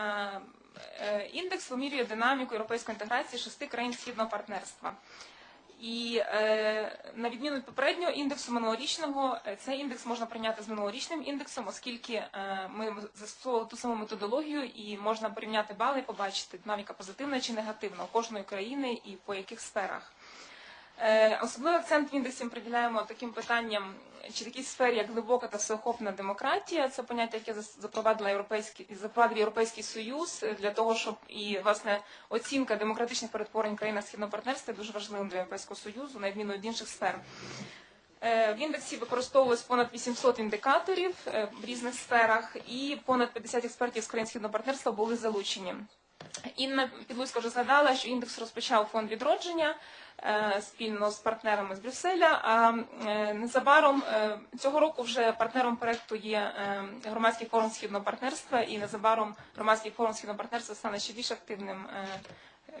Е, Індекс вимірює динаміку європейської інтеграції шести країн східного партнерства. І е, на відміну від попереднього індексу минулорічного, е, цей індекс можна прийняти з минулорічним індексом, оскільки ми застосовували ту саму методологію і можна порівняти бали і побачити, динаміка позитивна чи негативна у кожної країни і по яких сферах. Е, Особливий акцент в індексі приділяємо таким питанням чи такій сфері, як глибока та всеохопна демократія. Це поняття, яке запровадила європейський запровадив Європейський Союз е, для того, щоб і власне оцінка демократичних перетворень в країнах східного партнерства дуже важливим для Європейського Союзу, на відміну від інших сфер. Е, В індексі використовувалось понад 800 індикаторів в різних сферах, і понад 50 експертів з країн східного партнерства були залучені. Інна Підлуська вже згадала, що індекс розпочав фонд відродження е, спільно з партнерами з Брюсселя. А е, незабаром е, цього року вже партнером проекту є громадський форум східного партнерства, і незабаром громадський форум східного партнерства стане ще більш активним.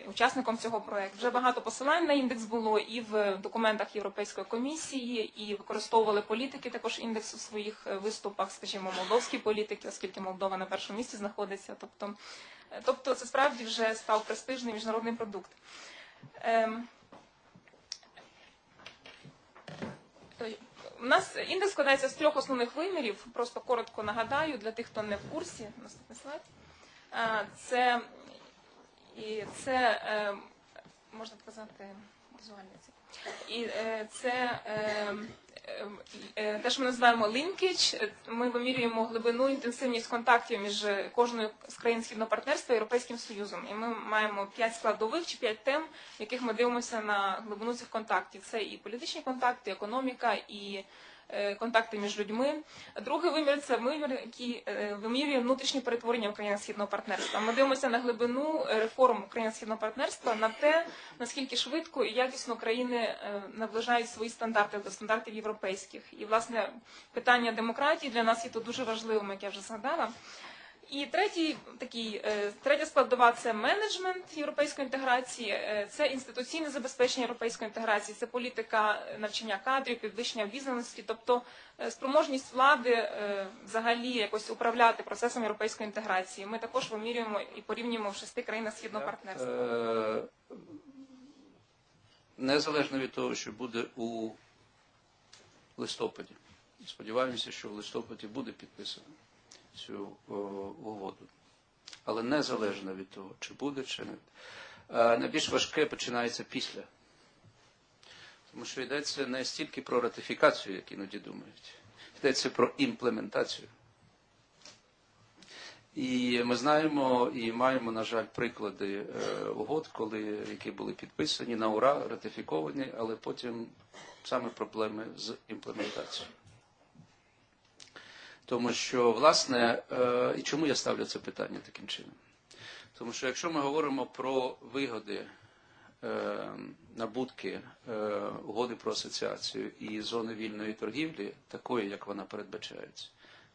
Учасником цього проекту вже багато посилань на індекс було і в документах Європейської комісії, і використовували політики також індекс у своїх е, виступах, скажімо, молдовські політики, оскільки Молдова на першому місці знаходиться. Тобто, е, тобто це справді вже став престижний міжнародний продукт. Ем, У нас індекс складається з трьох основних вимірів. Просто коротко нагадаю для тих, хто не в курсі. Наступний слайд. Це і це е, можна сказати візуально це. І е, це е, те, що ми називаємо linkage. Ми вимірюємо глибину інтенсивність контактів між кожною з країн східного партнерства і Європейським Союзом. І ми маємо п'ять складових чи п'ять тем, в яких ми дивимося на глибину цих контактів. Це і політичні контакти, і економіка, і контакти між людьми. Другий вимір це вимір, який е, вимірює внутрішні перетворення в країнах східного партнерства. Ми дивимося на глибину е, реформ країн східного партнерства, на те, наскільки швидко і якісно країни е, наближають свої стандарти до стандартів європейських. І власне питання демократії для нас є тут дуже важливим, як я вже згадала. І третій такий е, третя складова це менеджмент європейської інтеграції, е, це інституційне забезпечення європейської інтеграції, це політика навчання кадрів, підвищення обізнаності, тобто е, спроможність влади взагалі якось управляти процесом європейської інтеграції. Ми також вимірюємо і порівнюємо в шести країнах східного партнерства. Незалежно від того, що буде у листопаді. Сподіваємося, що в листопаді буде підписано цю угоду. Але незалежно від того, чи буде, чи не. Найбільш важке починається після. Тому що йдеться не стільки про ратифікацію, як іноді думають, йдеться про імплементацію. І ми знаємо і маємо, на жаль, приклади е, угод, коли які були підписані на ура, ратифіковані, але потім саме проблеми з імплементацією. Тому що, власне, е, і чому я ставлю це питання таким чином? Тому що якщо ми говоримо про вигоди, е, набутки е, угоди про асоціацію і зони вільної торгівлі, такої, як вона передбачається,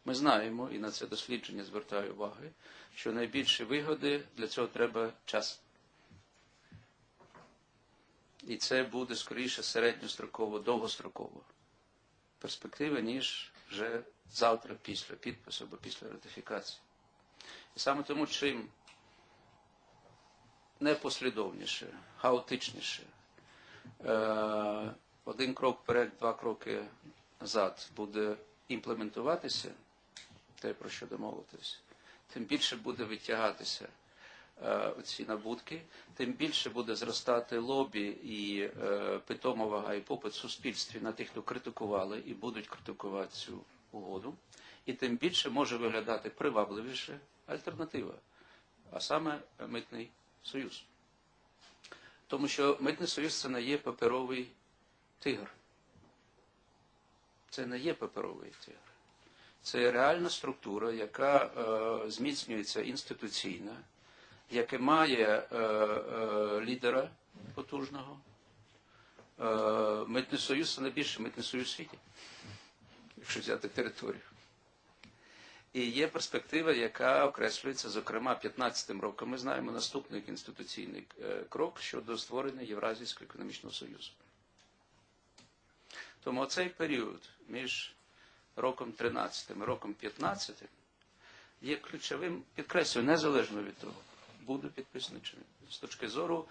ми знаємо, і на це дослідження звертаю уваги, що найбільші вигоди для цього треба час. І це буде скоріше середньостроково, довгостроково перспективи, ніж вже завтра після підпису або після ратифікації. І саме тому, чим непослідовніше, хаотичніше, е, один крок вперед, два кроки назад буде імплементуватися, те, про що домовитися, тим більше буде витягатися е, ці набутки, тим більше буде зростати лобі і е, питома вага і попит в суспільстві на тих, хто критикували і будуть критикувати цю угоду, і тим більше може виглядати привабливіше альтернатива, а саме митний союз. Тому що митний союз це не є паперовий тигр. Це не є паперовий тигр. Це реальна структура, яка е, зміцнюється інституційно, яке має е, е, лідера потужного. Е, митний союз це найбільший митний союз у світі, якщо взяти територію. І є перспектива, яка окреслюється, зокрема, 15-м роком. Ми знаємо наступний інституційний е, крок щодо створення Євразійського економічного союзу. Тому цей період між роком 13 і роком 15 є ключовим, підкреслюю, незалежно від того, буде підписано чи. З точки зору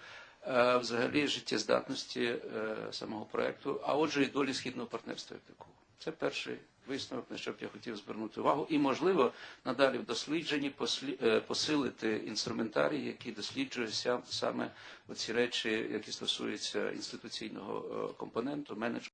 е, взагалі життєздатності е, самого проекту, а отже і долі східного партнерства як такого. Це перший висновок, на що б я хотів звернути увагу, і можливо надалі в дослідженні е, посилити інструментарій, який досліджує саме оці речі, які стосуються інституційного е, компоненту, менеджменту.